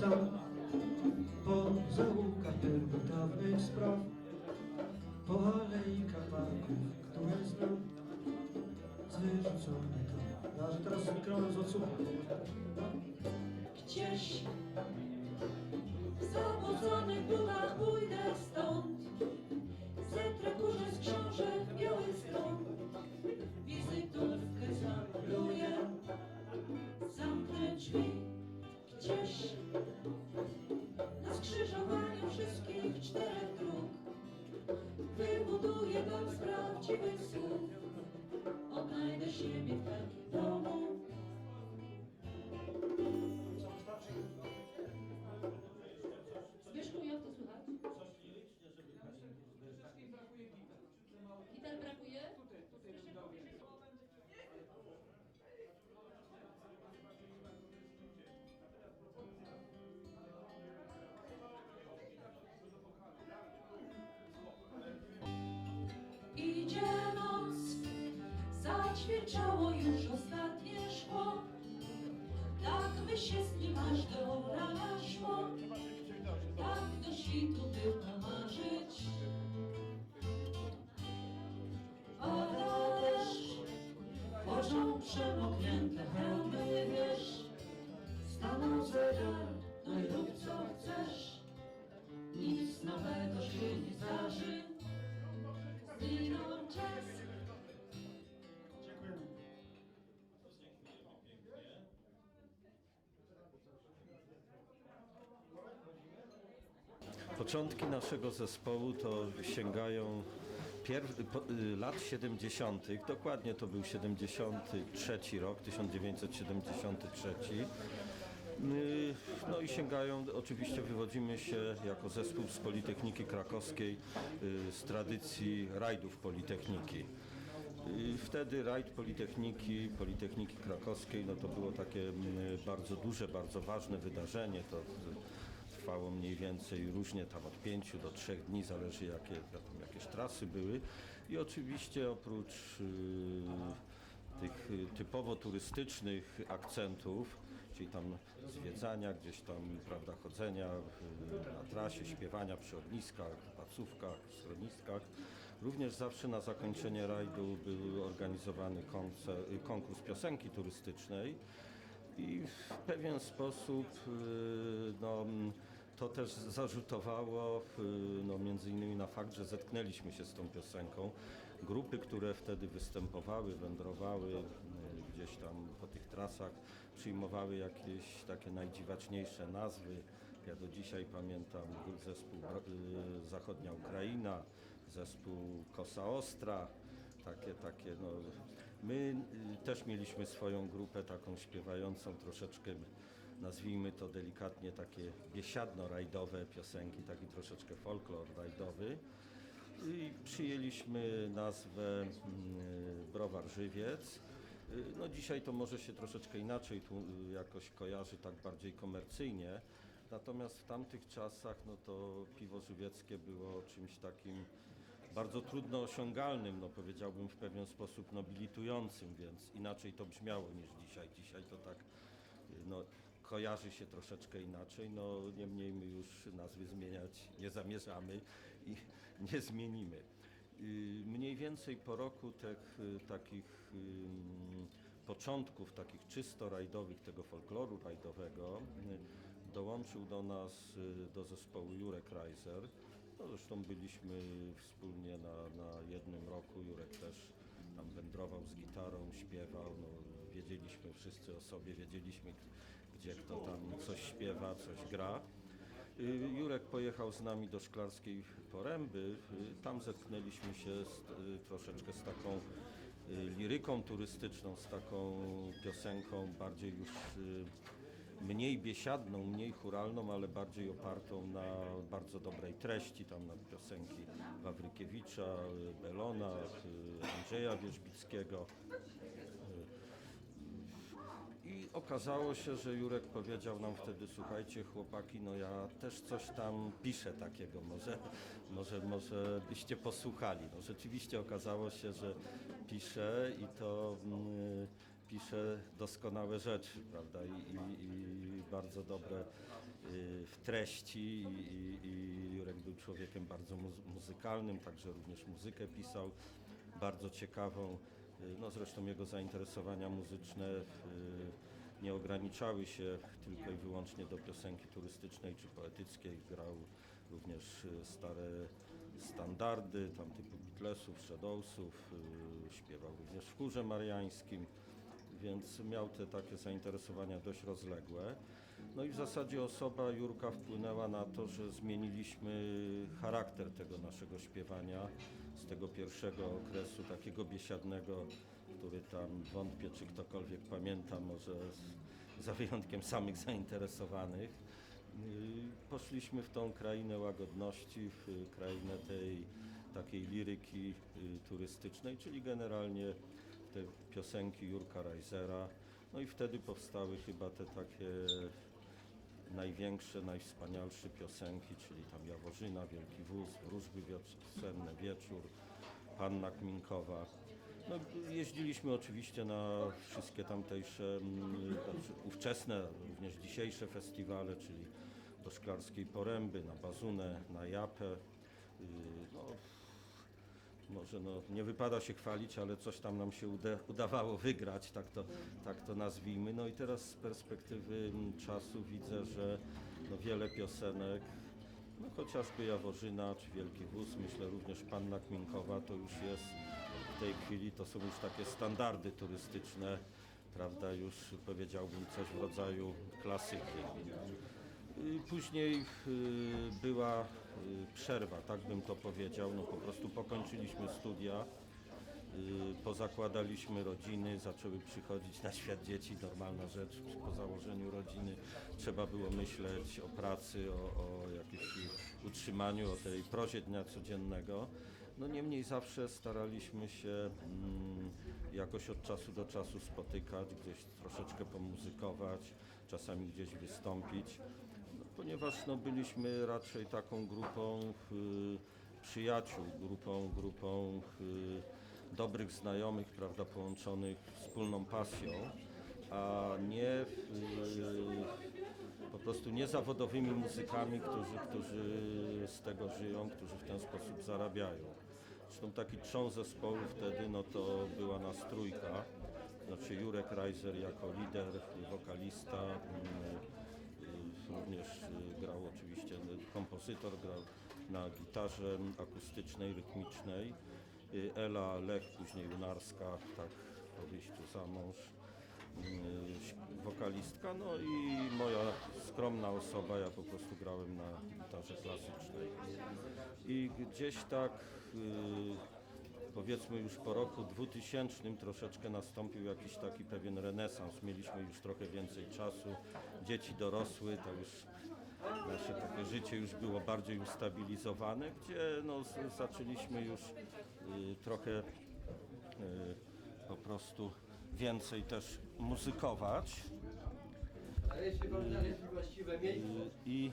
stał Po zaułkach pierwszych dawnych spraw Po alejkach parków, które znam Wyrzucone tam. Ja, że teraz z mikrofonem z odsłuchu Gdzieś w zabłoczonych butach pójdę stąd. Zetrę kurze z książek białych stron Wizytówkę zamkluję Zamknę drzwi. Gdzieś czterech dróg. Wybuduję dom z prawdziwych słów. Odnajdę siebie w takim domu Początki naszego zespołu to sięgają y, lat 70., dokładnie to był 73 rok, 1973. Y, No i sięgają, oczywiście wywodzimy się jako zespół z Politechniki Krakowskiej y, z tradycji rajdów Politechniki. Wtedy rajd Politechniki, Politechniki Krakowskiej, no to było takie mm, bardzo duże, bardzo ważne wydarzenie. To trwało mniej więcej różnie tam od pięciu do trzech dni, zależy jakie tam jakieś trasy były. I oczywiście oprócz y, tych y, typowo turystycznych akcentów, czyli tam zwiedzania, gdzieś tam, prawda, chodzenia y, na trasie, śpiewania przy ogniskach, placówkach, schroniskach. Również zawsze na zakończenie rajdu był organizowany konkurs piosenki turystycznej i w pewien sposób no, to też zarzutowało y, no, między innymi na fakt, że zetknęliśmy się z tą piosenką. Grupy, które wtedy występowały, wędrowały y, gdzieś tam po tych trasach, przyjmowały jakieś takie najdziwaczniejsze nazwy. Ja do dzisiaj pamiętam zespół y, Zachodnia Ukraina, zespół Kosa Ostra, takie, takie, no. My też mieliśmy swoją grupę taką śpiewającą troszeczkę, nazwijmy to delikatnie, takie biesiadno-rajdowe piosenki, taki troszeczkę folklor rajdowy. I przyjęliśmy nazwę mm, Browar Żywiec. Y, No dzisiaj to może się troszeczkę inaczej tu y, jakoś kojarzy, tak bardziej komercyjnie. Natomiast w tamtych czasach no to piwo żywieckie było czymś takim bardzo trudno osiągalnym, no powiedziałbym w pewien sposób nobilitującym, więc inaczej to brzmiało niż dzisiaj. Dzisiaj to tak y, no, kojarzy się troszeczkę inaczej, no niemniej my już nazwy zmieniać nie zamierzamy i nie zmienimy. Y, Mniej więcej po roku tych y, takich początków, takich czysto rajdowych, tego folkloru rajdowego, y, dołączył do nas, do zespołu Jurek Reiser. No, zresztą byliśmy wspólnie na, na jednym roku. Jurek też tam wędrował z gitarą, śpiewał. No, wiedzieliśmy wszyscy o sobie, wiedzieliśmy gdzie kto tam coś śpiewa, coś gra. Y, Jurek pojechał z nami do Szklarskiej Poręby. Y, Tam zetknęliśmy się z, y, troszeczkę z taką liryką turystyczną, z taką piosenką bardziej już mniej biesiadną, mniej churalną, ale bardziej opartą na bardzo dobrej treści, tam na piosenki Wawrykiewicza, Belona, Andrzeja Wierzbickiego. Okazało się, że Jurek powiedział nam wtedy, słuchajcie chłopaki, no ja też coś tam piszę takiego, może, może, może byście posłuchali. No rzeczywiście okazało się, że pisze i to mm, pisze doskonałe rzeczy, prawda, I, i, i bardzo dobre y, w treści i, i, Jurek był człowiekiem bardzo muzy- muzykalnym, także również muzykę pisał, bardzo ciekawą. No zresztą jego zainteresowania muzyczne y, nie ograniczały się tylko i wyłącznie do piosenki turystycznej czy poetyckiej. Grał również y, stare standardy, tam typu Beatlesów, Shadowsów, y, śpiewał również w chórze mariańskim, więc miał te takie zainteresowania dość rozległe. No i w zasadzie osoba Jurka wpłynęła na to, że zmieniliśmy charakter tego naszego śpiewania z tego pierwszego okresu takiego biesiadnego, który tam wątpię, czy ktokolwiek pamięta, może z, za wyjątkiem samych zainteresowanych. Yy, Poszliśmy w tą krainę łagodności, w y, krainę tej takiej liryki y, turystycznej, czyli generalnie te piosenki Jurka Reisera. No i wtedy powstały chyba te takie największe, najwspanialsze piosenki, czyli tam Jaworzyna, Wielki Wóz, Wróżby Wiosenne, Wieczór, Panna Kminkowa. No, jeździliśmy oczywiście na wszystkie tamtejsze, mm, znaczy ówczesne, również dzisiejsze festiwale, czyli do Szklarskiej Poręby, na Bazunę, na Japę. Yy, No, może no, nie wypada się chwalić, ale coś tam nam się uda, udawało wygrać, tak to, tak to nazwijmy. No i teraz z perspektywy mm, czasu widzę, że no, wiele piosenek, no chociażby Jaworzyna czy Wielki Wóz, myślę również Panna Kminkowa, to już jest w tej chwili, to są już takie standardy turystyczne, prawda, już powiedziałbym coś w rodzaju klasyki. Później y, była przerwa, tak bym to powiedział. No po prostu pokończyliśmy studia, y, pozakładaliśmy rodziny, zaczęły przychodzić na świat dzieci, normalna rzecz. Po założeniu rodziny trzeba było myśleć o pracy, o, o jakimś utrzymaniu, o tej prozie dnia codziennego. No niemniej zawsze staraliśmy się mm, jakoś od czasu do czasu spotykać, gdzieś troszeczkę pomuzykować, czasami gdzieś wystąpić ponieważ no, byliśmy raczej taką grupą y, przyjaciół, grupą, grupą y, dobrych znajomych, prawda, połączonych wspólną pasją, a nie y, po prostu nie zawodowymi muzykami, którzy, którzy z tego żyją, którzy w ten sposób zarabiają. Zresztą taki trzon zespołu wtedy, no to była nas trójka, znaczy Jurek Reiser jako lider, wokalista, Y, Również y, grał oczywiście y, kompozytor, grał na gitarze akustycznej, rytmicznej. Y, Ela Lech, później Lunarska, tak po wyjściu za mąż, wokalistka. No i moja skromna osoba, ja po prostu grałem na gitarze klasycznej. I gdzieś tak powiedzmy już po roku 2000 troszeczkę nastąpił jakiś taki pewien renesans. Mieliśmy już trochę więcej czasu, dzieci dorosły, to już nasze takie życie już było bardziej ustabilizowane, gdzie no, zaczęliśmy już y, trochę y, po prostu więcej też muzykować. Ale jeśli właściwe miejsce, Y, I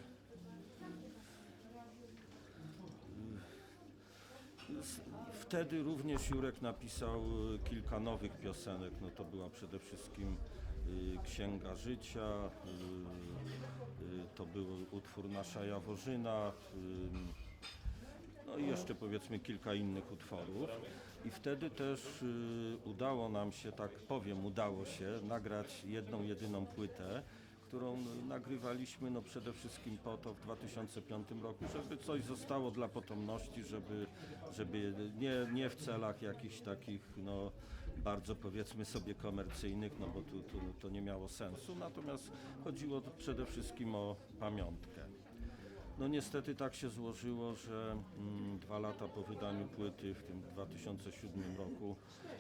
wtedy również Jurek napisał y, kilka nowych piosenek. No to była przede wszystkim y, Księga Życia, y, to był utwór Nasza Jaworzyna, no i jeszcze powiedzmy kilka innych utworów. I wtedy też udało nam się, tak powiem, udało się nagrać jedną, jedyną płytę, którą nagrywaliśmy no przede wszystkim po to w 2005 roku, żeby coś zostało dla potomności, żeby, żeby nie, nie w celach jakichś takich no, bardzo powiedzmy sobie komercyjnych, no bo tu, tu to nie miało sensu, natomiast chodziło przede wszystkim o pamiątkę. No niestety tak się złożyło, że mm, dwa lata po wydaniu płyty w tym 2007 roku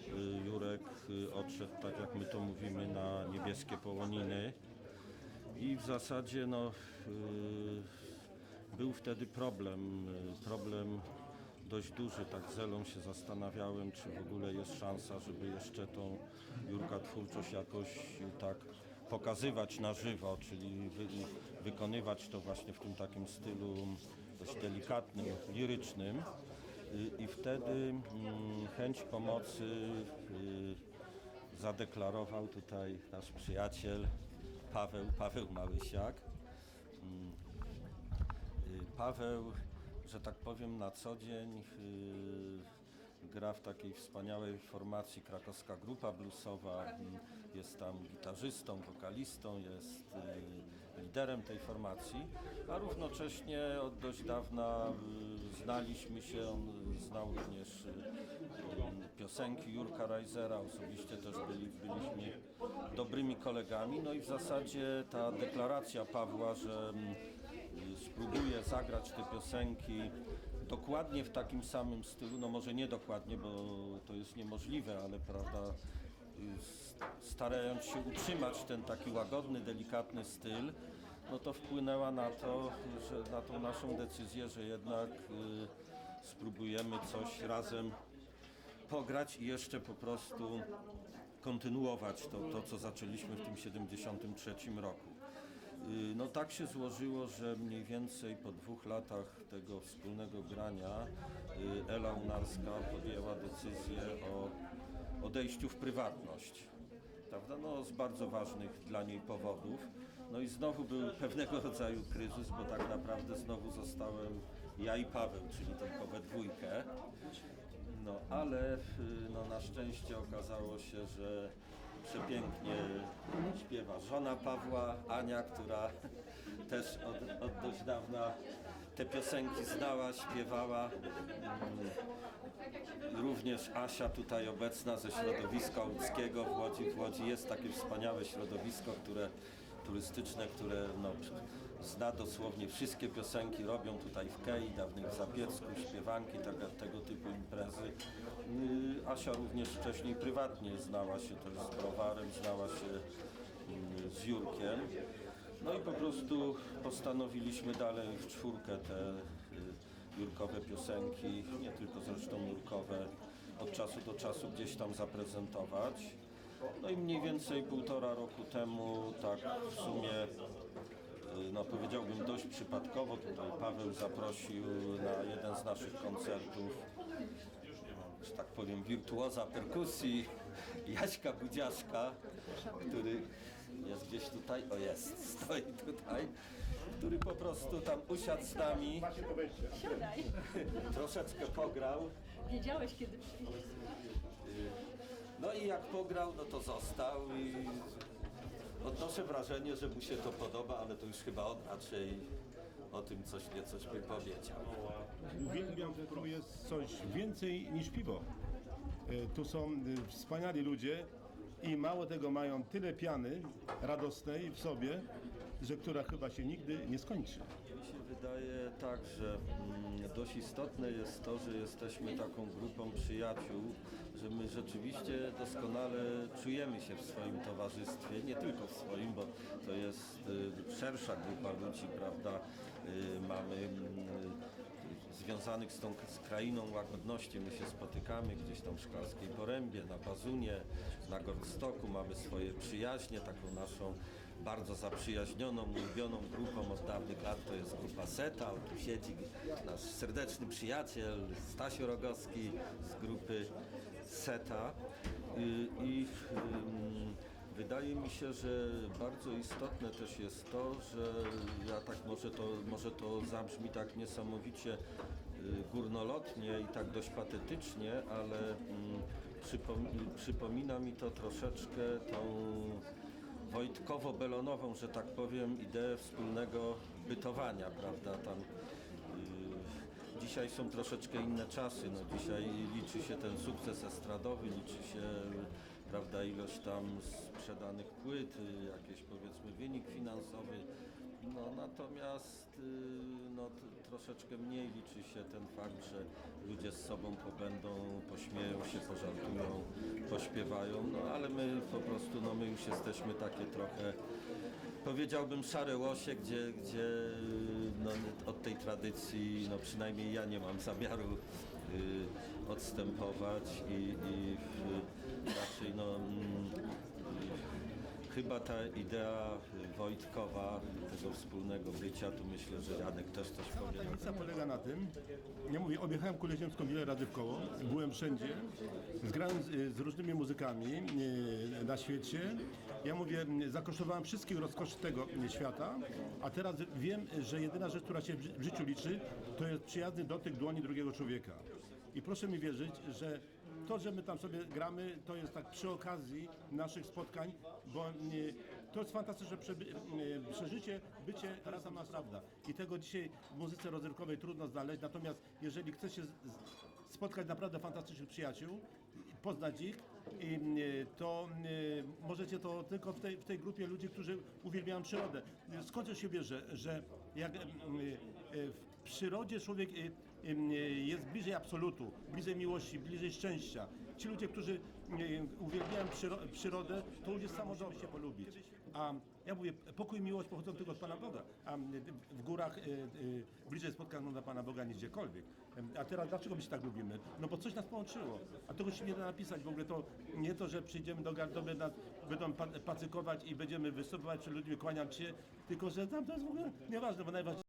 y, Jurek y, odszedł, tak jak my to mówimy, na niebieskie połoniny i w zasadzie no, y, był wtedy problem, y, problem dość duży, tak z Elą się zastanawiałem, czy w ogóle jest szansa, żeby jeszcze tą Jurka twórczość jakoś y, tak pokazywać na żywo, czyli wy, wykonywać to właśnie w tym takim stylu dość delikatnym, lirycznym. I wtedy mm, chęć pomocy zadeklarował tutaj nasz przyjaciel Paweł, Paweł Małysiak. Mm, y, Paweł, że tak powiem, na co dzień y, gra w takiej wspaniałej formacji krakowska grupa bluesowa. Mm, Jest tam gitarzystą, wokalistą, jest y, liderem tej formacji, a równocześnie od dość dawna znaliśmy się, on znał również piosenki Jurka Reisera, osobiście też byli, byliśmy dobrymi kolegami, no i w zasadzie ta deklaracja Pawła, że mm, spróbuje zagrać te piosenki dokładnie w takim samym stylu, no może nie dokładnie, bo to jest niemożliwe, ale prawda, y, starając się utrzymać ten taki łagodny, delikatny styl, no to wpłynęła na to, że na tą naszą decyzję, że jednak y, spróbujemy coś razem pograć i jeszcze po prostu kontynuować to, to co zaczęliśmy w tym 73 roku. Y, No tak się złożyło, że mniej więcej po dwóch latach tego wspólnego grania y, Ela Unarska podjęła decyzję o odejściu w prywatność. Prawda? No, z bardzo ważnych dla niej powodów. No i znowu był pewnego rodzaju kryzys, bo tak naprawdę znowu zostałem ja i Paweł, czyli tylko we dwójkę. No ale y, no, na szczęście okazało się, że przepięknie śpiewa żona Pawła, Ania, która też od, od dość dawna te piosenki znała, śpiewała. Mm, Również Asia tutaj obecna ze środowiska łódzkiego w Łodzi. W Łodzi jest takie wspaniałe środowisko, które turystyczne, które no, zna dosłownie wszystkie piosenki, robią tutaj w Kei, dawnych w Zapiecku, śpiewanki, tego, tego typu imprezy. Yy, Asia również wcześniej prywatnie znała się też z Browarem, znała się yy, z Jurkiem. No i po prostu postanowiliśmy dalej w czwórkę te yy, Jurkowe piosenki, nie tylko zresztą Jurkowe, od czasu do czasu gdzieś tam zaprezentować. No i mniej więcej półtora roku temu, tak w sumie, y, no powiedziałbym dość przypadkowo, tutaj Paweł zaprosił na jeden z naszych koncertów, że tak powiem, wirtuoza perkusji, Jaśka Budziaszka, który jest gdzieś tutaj, o jest, stoi tutaj, który po prostu tam usiadł z nami, Siadaj. troszeczkę pograł, Wiedziałeś kiedy przyjść. No i jak pograł, no to został i odnoszę wrażenie, że mu się to podoba, ale to już chyba on raczej o tym coś niecoś by powiedział. Uwielbiam, że tu jest coś więcej niż piwo. E, Tu są e, wspaniali ludzie i mało tego mają tyle piany radosnej w sobie, że która chyba się nigdy nie skończy. Wydaje tak, że mm, dość istotne jest to, że jesteśmy taką grupą przyjaciół, że my rzeczywiście doskonale czujemy się w swoim towarzystwie, nie tylko w swoim, bo to jest y, szersza grupa ludzi, prawda? Y, mamy mm, związanych z tą z krainą łagodności. My się spotykamy gdzieś tam w Szklarskiej Porębie, na Bazunie, na Gordstoku. Mamy swoje przyjaźnie, taką naszą bardzo zaprzyjaźnioną, ulubioną grupą od dawnych lat. To jest grupa SETA. Tu siedzi nasz serdeczny przyjaciel Stasio Rogowski z grupy SETA. I ym, Wydaje mi się, że bardzo istotne też jest to, że ja tak może to, może to zabrzmi tak niesamowicie y, górnolotnie i tak dość patetycznie, ale przypom- przypomina mi to troszeczkę tą Wojtkowo-Belonową, że tak powiem, ideę wspólnego bytowania, prawda? Tam y, Dzisiaj są troszeczkę inne czasy. No, dzisiaj liczy się ten sukces estradowy, liczy się prawda, ilość tam sprzedanych płyt, y, jakiś powiedzmy wynik finansowy. No, natomiast y, no, troszeczkę mniej liczy się ten fakt, że ludzie z sobą pobędą, pośmieją się, pożartują, pośpiewają, no ale my po prostu, no my już jesteśmy takie trochę powiedziałbym szare łosie, gdzie, gdzie no, od tej tradycji, no przynajmniej ja nie mam zamiaru y, odstępować i, i y, raczej no, y, chyba ta idea Wojtkowa, tego wspólnego bycia, tu myślę, że Janek też coś powie. na Różnica polega na tym, ja mówię, objechałem kulę ziemską wiele razy w koło, byłem wszędzie, zgrałem z, z różnymi muzykami e, na świecie Ja mówię, zakosztowałem wszystkich rozkoszy tego świata, a teraz wiem, że jedyna rzecz, która się w ży- w życiu liczy, to jest przyjazny dotyk dłoni drugiego człowieka. I proszę mi wierzyć, że to, że my tam sobie gramy, to jest tak przy okazji naszych spotkań, bo m, to jest fantastyczne m, przeżycie, bycie razem na prawda. I tego dzisiaj w muzyce rozrywkowej trudno znaleźć, natomiast jeżeli chce się spotkać naprawdę fantastycznych przyjaciół, poznać ich, i, e, to e, możecie to tylko w tej, w tej grupie ludzi, którzy uwielbiają przyrodę. Skąd to się bierze, że jak w przyrodzie człowiek jest bliżej absolutu, bliżej miłości, bliżej szczęścia. Ci ludzie, którzy uwielbiają przyro- przyrodę, to ludzie samo się polubić. A ja mówię, pokój i miłość pochodzą tylko od Pana Boga, a w górach e, e, bliżej spotkań do Pana Boga niż gdziekolwiek. A teraz dlaczego my się tak lubimy? No bo coś nas połączyło, a tego się nie da napisać. W ogóle to nie to, że przyjdziemy do gardoby, nas będą pa- pacykować i będziemy występować przed ludźmi, kłaniać się, tylko że tam to jest w ogóle nieważne, bo najważniejsze